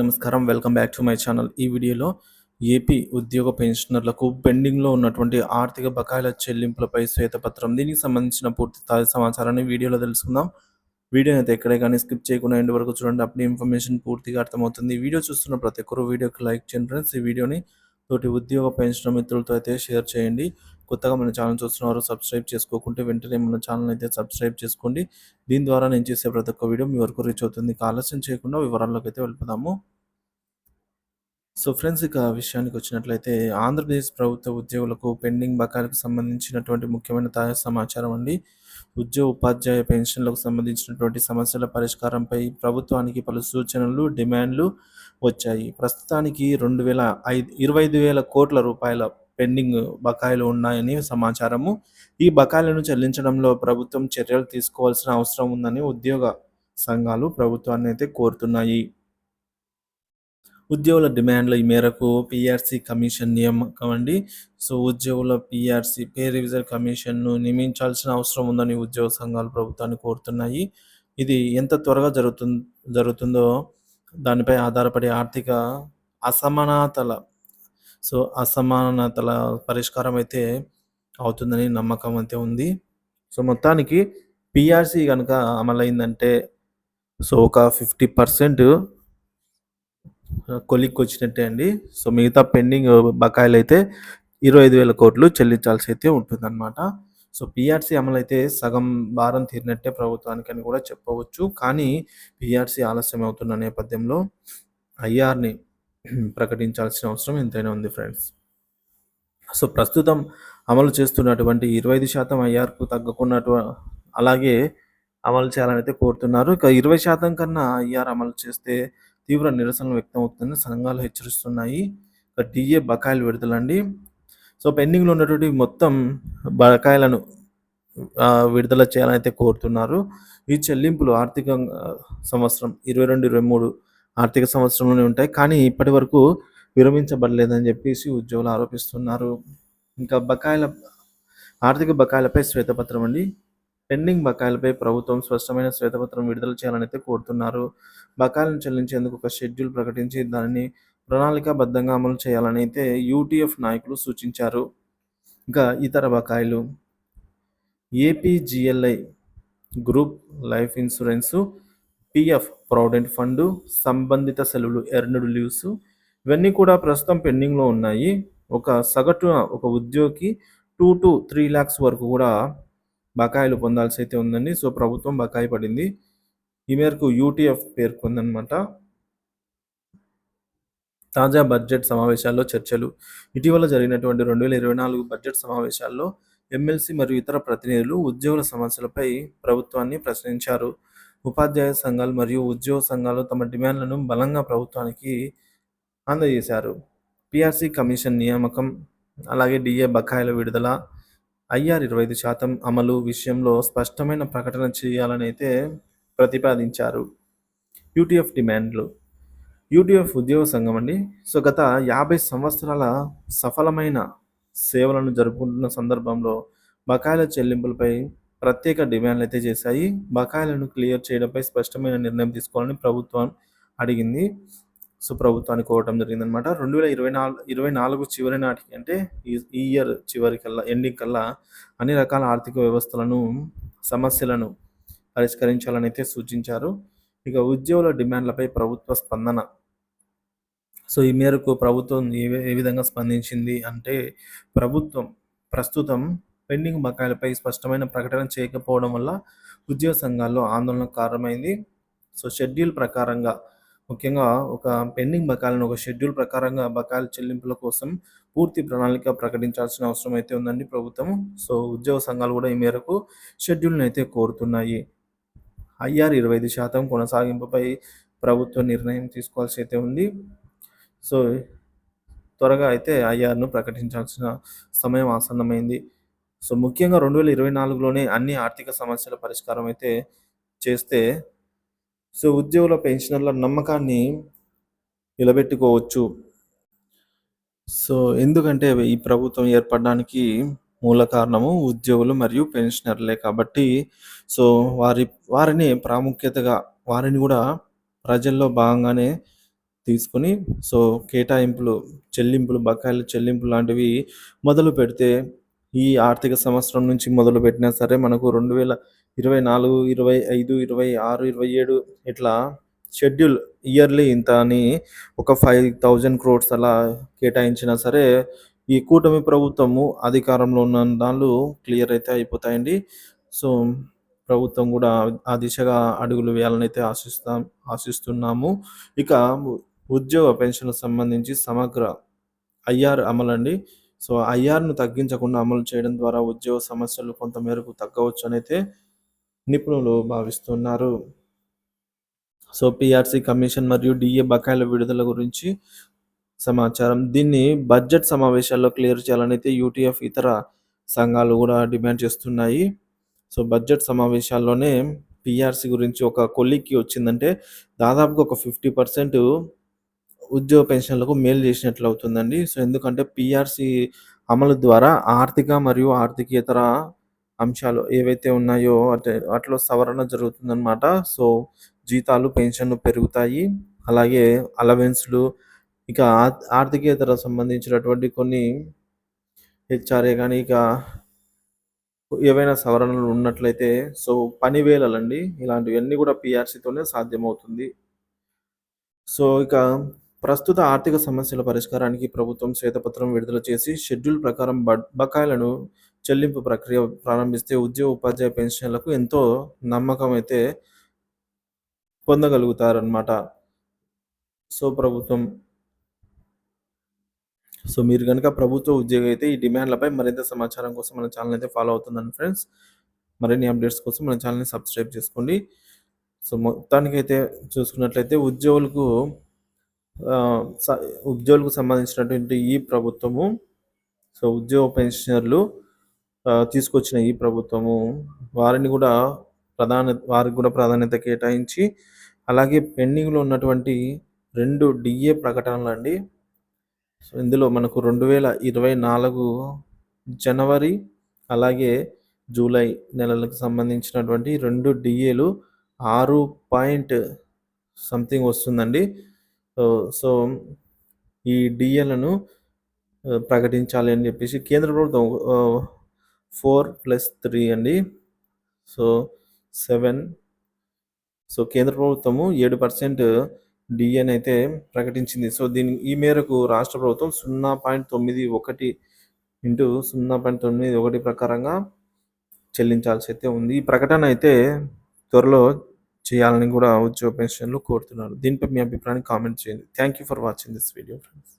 నమస్కారం. Welcome back to my channel ఈ వీడియోలో ఏపీ ఉద్యోగ పెన్షనర్లకు పెండింగ్లో ఉన్నటువంటి ఆర్థిక బకాయిల చెల్లింపులపై శ్వేతపత్రం. దీనికి సంబంధించిన పూర్తి తాజా సమాచారాన్ని వీడియోలో తెలుసుకుందాం. వీడియోని అయితే ఎక్కడే కానీ స్కిప్ చేయకుండా ఎండ్ వరకు చూడండి. అప్పుడు ఇన్ఫర్మేషన్ పూర్తిగా అర్థమవుతుంది. వీడియో చూస్తున్న ప్రతి ఒక్కరు వీడియోకి లైక్ చేయండి ఫ్రెండ్స్ ఈ వీడియోని తోటి ఉద్యోగ పెన్షన్ మిత్రులతో అయితే షేర్ చేయండి. కొత్తగా మన ఛానల్ చూస్తున్నారు సబ్స్క్రైబ్ చేసుకోకుంటే వెంటనే మన ఛానల్ అయితే సబ్స్క్రైబ్ చేసుకోండి. దీని ద్వారా నేను చేసే ప్రతి ఒక్క వీడియో మీ వరకు రీచ్ అవుతుంది. ఆలస్యం చేయకుండా వివరాల్లోకి అయితే వెళ్ళిపోదాము. సో ఫ్రెండ్స్ ఇక విషయానికి వచ్చినట్లయితే ఆంధ్రప్రదేశ్ ప్రభుత్వ ఉద్యోగులకు పెండింగ్ బకాయిలకు సంబంధించినటువంటి ముఖ్యమైన తాజా సమాచారం అండి. ఉద్యోగ ఉపాధ్యాయ పెన్షన్లకు సంబంధించినటువంటి సమస్యల పరిష్కారంపై ప్రభుత్వానికి పలు సూచనలు డిమాండ్లు వచ్చాయి. ప్రస్తుతానికి రెండు వేల ఐదు ఇరవై ఐదు వేల కోట్ల రూపాయల పెండింగ్ బకాయిలు ఉన్నాయని సమాచారము. ఈ బకాయిలను చెల్లించడంలో ప్రభుత్వం చర్యలు తీసుకోవాల్సిన అవసరం ఉందని ఉద్యోగ సంఘాలు ప్రభుత్వాన్ని అయితే కోరుతున్నాయి. ఉద్యోగుల డిమాండ్ల ఈ మేరకు పిఆర్సీ కమిషన్ నియామకం అండి. సో ఉద్యోగుల పిఆర్సీ పే రివిజన్ కమిషన్ను నియమించాల్సిన అవసరం ఉందని ఉద్యోగ సంఘాలు ప్రభుత్వాన్ని కోరుతున్నాయి. ఇది ఎంత త్వరగా జరుగుతు జరుగుతుందో దానిపై ఆధారపడి ఆర్థిక అసమానతల సో అసమానతల పరిష్కారం అయితే అవుతుందని నమ్మకం అయితే ఉంది. సో మొత్తానికి పిఆర్సీ కనుక అమలైందంటే సో ఒక ఫిఫ్టీ పర్సెంట్ కొలిక్కి వచ్చినట్టే అండి. సో మిగతా పెండింగ్ బకాయిలు అయితే ఇరవై ఐదు వేల కోట్లు చెల్లించాల్సి అయితే ఉంటుందన్నమాట. సో పిఆర్సీ అమలు అయితే సగం భారం తీరినట్టే ప్రభుత్వానికి అని కూడా చెప్పవచ్చు. కానీ పిఆర్సీ ఆలస్యం అవుతున్న నేపథ్యంలో ఐఆర్ని ప్రకటించాల్సిన అవసరం ఎంతైనా ఉంది ఫ్రెండ్స్ సో ప్రస్తుతం అమలు చేస్తున్నటువంటి ఇరవై ఐదు శాతం ఐఆర్కు తగ్గకున్నట్టు అలాగే అమలు చేయాలని అయితే కోరుతున్నారు. ఇక ఇరవై శాతం కన్నా ఐఆర్ అమలు చేస్తే తీవ్ర నిరసనలు వ్యక్తం అవుతుందని సంఘాలు హెచ్చరిస్తున్నాయి. ఇక డిఏ బకాయిలు విడుదలండి. సో పెండింగ్లో ఉన్నటువంటి మొత్తం బకాయిలను విడుదల చేయాలని అయితే కోరుతున్నారు. ఈ చెల్లింపులు ఆర్థిక సంవత్సరం ఇరవై రెండు ఇరవై మూడు ఆర్థిక సంవత్సరంలోనే ఉంటాయి. కానీ ఇప్పటి వరకు విరమించబడలేదని చెప్పేసి ఉద్యోగులు ఆరోపిస్తున్నారు. ఇంకా బకాయిల ఆర్థిక బకాయిలపై శ్వేతపత్రం అండి. పెండింగ్ బకాయిలపై ప్రభుత్వం స్పష్టమైన శ్వేతపత్రం విడుదల చేయాలని అయితే కోరుతున్నారు. బకాయిలను చెల్లించేందుకు ఒక షెడ్యూల్ ప్రకటించి దానిని ప్రణాళికాబద్ధంగా అమలు చేయాలని అయితే యూటీఎఫ్ నాయకులు సూచించారు. ఇంకా ఇతర బకాయిలు. APGLI group life insurance PF provident fund సంబంధిత సెలవులు ఎర్నడ్ లీవ్స్ ఇవన్నీ కూడా ప్రస్తుతం పెండింగ్లో ఉన్నాయి. ఒక సగటున ఒక ఉద్యోగి టూ టు త్రీ ల్యాక్స్ వరకు కూడా బకాయిలు పొందాల్సి అయితే ఉందండి. సో ప్రభుత్వం బకాయి పడింది. ఈ మేరకు యూటీఎఫ్ పేర్కొందనమాట. తాజా బడ్జెట్ సమావేశాల్లో చర్చలు. ఇటీవల జరిగినటువంటి రెండు వేల ఇరవై నాలుగు బడ్జెట్ సమావేశాల్లో ఎమ్మెల్సీ మరియు ఇతర ప్రతినిధులు ఉద్యోగుల సమస్యలపై ప్రభుత్వాన్ని ప్రశ్నించారు. ఉపాధ్యాయ సంఘాలు మరియు ఉద్యోగ సంఘాలు తమ డిమాండ్లను బలంగా ప్రభుత్వానికి అందజేశారు. పిఆర్సీ కమిషన్ నియామకం అలాగే డిఏ బకాయిల విడుదల ఐఆర్ ఇరవై ఐదు శాతం అమలు విషయంలో స్పష్టమైన ప్రకటన చేయాలని అయితే ప్రతిపాదించారు. యూటీఎఫ్ డిమాండ్లు. యూటీఎఫ్ ఉద్యోగ సంఘం అండి. సో గత యాభై సంవత్సరాల సఫలమైన సేవలను జరుపుకుంటున్న సందర్భంలో బకాయిల చెల్లింపులపై ప్రత్యేక డిమాండ్లు అయితే చేశాయి. బకాయిలను క్లియర్ చేయడంపై స్పష్టమైన నిర్ణయం తీసుకోవాలని ప్రభుత్వం అడిగింది. సో ప్రభుత్వాన్ని కోరటం జరిగిందనమాట రెండు వేల ఇరవై నాలుగు ఇరవై నాలుగు చివరి నాటికి అంటే ఈ ఇయర్ చివరి కల్లా ఎండింగ్ కల్లా అన్ని రకాల ఆర్థిక వ్యవస్థలను సమస్యలను పరిష్కరించాలని అయితే సూచించారు. ఇక ఉద్యోగుల డిమాండ్లపై ప్రభుత్వ స్పందన. సో ఈ మేరకు ప్రభుత్వం ఏ ఏ విధంగా స్పందించింది అంటే ప్రభుత్వం ప్రస్తుతం పెండింగ్ బకాయిలపై స్పష్టమైన ప్రకటన చేయకపోవడం వల్ల ఉద్యోగ సంఘాల్లో ఆందోళన కారణమైంది. సో షెడ్యూల్ ప్రకారంగా ముఖ్యంగా ఒక పెండింగ్ బకాయిలను ఒక షెడ్యూల్ ప్రకారంగా బకాయిల చెల్లింపుల కోసం పూర్తి ప్రణాళిక ప్రకటించాల్సిన అవసరం అయితే ఉందండి ప్రభుత్వం. సో ఉద్యోగ సంఘాలు కూడా ఈ మేరకు షెడ్యూల్ని అయితే కోరుతున్నాయి. ఐఆర్ ఇరవై ఐదు శాతం కొనసాగింపుపై ప్రభుత్వ నిర్ణయం తీసుకోవాల్సి అయితే ఉంది. సో త్వరగా అయితే ఐఆర్ను ప్రకటించాల్సిన సమయం ఆసన్నమైంది. సో ముఖ్యంగా రెండు వేల ఇరవై నాలుగులోనే అన్ని ఆర్థిక సమస్యల పరిష్కారం అయితే చేస్తే సో ఉద్యోగుల పెన్షనర్ల నమ్మకాన్ని నిలబెట్టుకోవచ్చు. సో ఎందుకంటే ఈ ప్రభుత్వం ఏర్పడడానికి మూల కారణము ఉద్యోగులు మరియు పెన్షనర్లే కాబట్టి సో వారి వారిని ప్రాముఖ్యతగా వారిని కూడా ప్రజల్లో భాగంగానే తీసుకొని సో కేటాయింపులు చెల్లింపులు బకాయిల చెల్లింపులు లాంటివి మొదలు పెడితే ఈ ఆర్థిక సంవత్సరం నుంచి మొదలుపెట్టినా సరే మనకు రెండు వేల ఇరవై నాలుగు ఇరవై ఐదు ఇరవై ఆరు ఇరవై ఏడు ఇట్లా షెడ్యూల్ ఇయర్లీ ఇంత అని ఒక ఫైవ్ థౌజండ్ క్రోడ్స్ అలా కేటాయించినా సరే ఈ కూటమి ప్రభుత్వము అధికారంలో ఉన్న దాళ్ళు క్లియర్ అయితే అయిపోతాయండి. సో ప్రభుత్వం కూడా ఆ దిశగా అడుగులు వేయాలని అయితే ఆశిస్తాం ఆశిస్తున్నాము. ఇక ఉద్యోగ పెన్షన్ సంబంధించి సమగ్ర ఐఆర్ అమలండి. సో ఐఆర్ను తగ్గించకుండా అమలు చేయడం ద్వారా ఉద్యోగ సమస్యలు కొంత మేరకు తగ్గవచ్చు అనైతే నిపుణులు భావిస్తున్నారు. సో పిఆర్సీ కమిషన్ మరియు డిఏ బకాయిల విడుదల గురించి సమాచారం. దీన్ని బడ్జెట్ సమావేశాల్లో క్లియర్ చేయాలని అయితే యూటీఎఫ్ ఇతర సంఘాలు కూడా డిమాండ్ చేస్తున్నాయి. సో బడ్జెట్ సమావేశాల్లోనే పిఆర్సీ గురించి ఒక కొలిక్కి వచ్చిందంటే దాదాపుగా ఒక ఫిఫ్టీ పర్సెంట్ ఉద్యోగ పెన్షన్లకు మేలు చేసినట్లు అవుతుందండి సో ఎందుకంటే పిఆర్సి అమలు ద్వారా ఆర్థిక మరియు ఆర్థికేతర అంశాలు ఏవైతే ఉన్నాయో అంటే వాటిలో సవరణ జరుగుతుందన్నమాట. సో జీతాలు పెన్షన్లు పెరుగుతాయి. అలాగే అలవెన్స్లు ఇక ఆర్థికేతర సంబంధించినటువంటి కొన్ని హెచ్ఆర్ఏ కానీ ఇక ఏవైనా సవరణలు ఉన్నట్లయితే సో పని వేళలండి. ఇలాంటివన్నీ కూడా పిఆర్సీతోనే సాధ్యమవుతుంది. సో ఇక ప్రస్తుత ఆర్థిక సమస్యల పరిష్కారానికి ప్రభుత్వం శ్వేతపత్రం విడుదల చేసి షెడ్యూల్ ప్రకారం బకాయిలను చెల్లింపు ప్రక్రియ ప్రారంభిస్తే ఉద్యోగ ఉపాధ్యాయ పెన్షన్లకు ఎంతో నమ్మకం అయితే పొందగలుగుతారనమాట సో ప్రభుత్వం సో మీరు కనుక ప్రభుత్వ ఉద్యోగి అయితే ఈ డిమాండ్లపై మరింత సమాచారం కోసం మన ఛానల్ అయితే ఫాలో అవుతుందండి ఫ్రెండ్స్. మరిన్ని అప్డేట్స్ కోసం మన ఛానల్ని సబ్స్క్రైబ్ చేసుకోండి. సో మొత్తానికైతే చూసుకున్నట్లయితే ఉద్యోగులకు ఉద్యోగులకు సంబంధించినటువంటి ఈ ప్రభుత్వము సో ఉద్యోగ పెన్షనర్లు తీసుకొచ్చిన ఈ ప్రభుత్వము వారిని కూడా ప్రధాన వారికి కూడా ప్రాధాన్యత కేటాయించి అలాగే పెండింగ్లో ఉన్నటువంటి రెండు డిఏ ప్రకటనలు అండి. సో ఇందులో మనకు రెండు వేల ఇరవై నాలుగు జనవరి అలాగే జూలై నెలలకు సంబంధించినటువంటి రెండు డిఏలు ఆరు పాయింట్ సంథింగ్ వస్తుందండి. సో ఈ డిఏలను ప్రకటించాలి అని చెప్పేసి కేంద్ర ప్రభుత్వం ఫోర్ ప్లస్ త్రీ అండి. So seven. సో కేంద్ర ప్రభుత్వము ఏడు పర్సెంట్ డిఎన్ అయితే ప్రకటించింది. సో దీని ఈ మేరకు రాష్ట్ర ప్రభుత్వం సున్నా పాయింట్ తొమ్మిది ఒకటి ఇంటూ సున్నా పాయింట్ తొమ్మిది ఒకటి ప్రకారంగా చెల్లించాల్సి అయితే ఉంది. ఈ ప్రకటన అయితే త్వరలో చేయాలని కూడా ఉద్యోగ పెన్షన్లు కోరుతున్నారు. దీనిపై మీ అభిప్రాయాన్ని కామెంట్ చేయండి. Thank you for watching this video friends